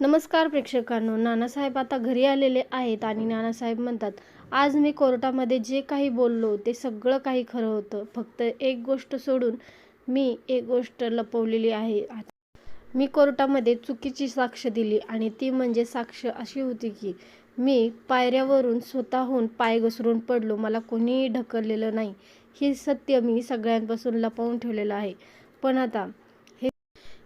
नमस्कार प्रेक्षकांनो नानासाहेब आता घरी आलेले आहेत आणि नानासाहेब म्हणतात आज मी कोर्टामध्ये जे काही बोललो ते सगळं काही खरं होतं. फक्त एक गोष्ट सोडून मी एक गोष्ट लपवलेली आहे. मी कोर्टामध्ये चुकीची साक्ष दिली आणि ती म्हणजे साक्ष अशी होती की मी पायऱ्यावरून स्वतःहून पाय घसरून पडलो. मला कोणीही ढकललेलं नाही. हे सत्य मी सगळ्यांपासून लपवून ठेवलेलं आहे. पण आता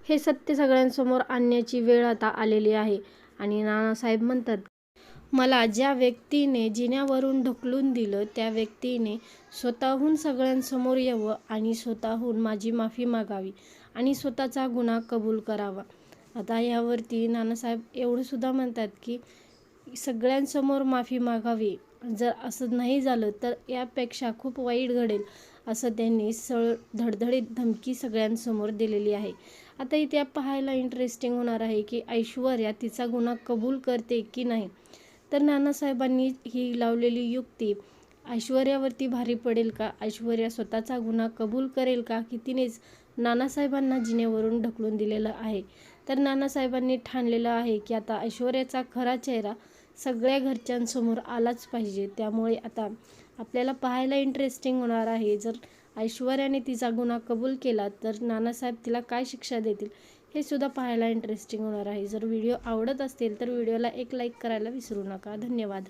हे सत्य सगळ्यांसमोर आणण्याची वेळ आता आलेली आहे. आणि नानासाहेब म्हणतात मला ज्या व्यक्तीने जिन्यावरून ढकलून दिलं त्या व्यक्तीने स्वतःहून सगळ्यांसमोर यावं आणि स्वतःहून माझी माफी मागावी आणि स्वतःचा गुन्हा कबूल करावा. आता यावरती नानासाहेब एवढंसुद्धा म्हणतात की सगळ्यांसमोर माफी मागावी. जर असं नाही झालं तर यापेक्षा खूप वाईट घडेल. असं त्यांनी सळ धडधडीत धमकी सगळ्यांसमोर दिलेली आहे. आता इथे पाहायला इंटरेस्टिंग होणार आहे की ऐश्वर्या तिचा गुन्हा कबूल करते की नाही? तर नानासाहेबांनी ही लावलेली युक्ती ऐश्वर्यावरती भारी पडेल का? ऐश्वर्या स्वतःचा गुन्हा कबूल करेल का? की तिनेच नानासाहेबांना जिनेवरून ढकलून दिलेलं आहे. तर नानासाहेबांनी ठाणलेलं आहे की आता ऐश्वर्याचा खरा चेहरा सगळ्या घरच्यांसमोर आलाच पाहिजे. त्यामुळे आता आपल्याला पाहायला इंटरेस्टिंग होणार आहे. जर ऐश्वर्याने तिचा गुन्हा कबूल केला तर नानासाहेब तिला काय शिक्षा देतील हे सुद्धा पाहायला इंटरेस्टिंग होणार आहे. जर व्हिडिओ आवडत असतील तर व्हिडिओला एक लाईक करायला विसरू नका. धन्यवाद.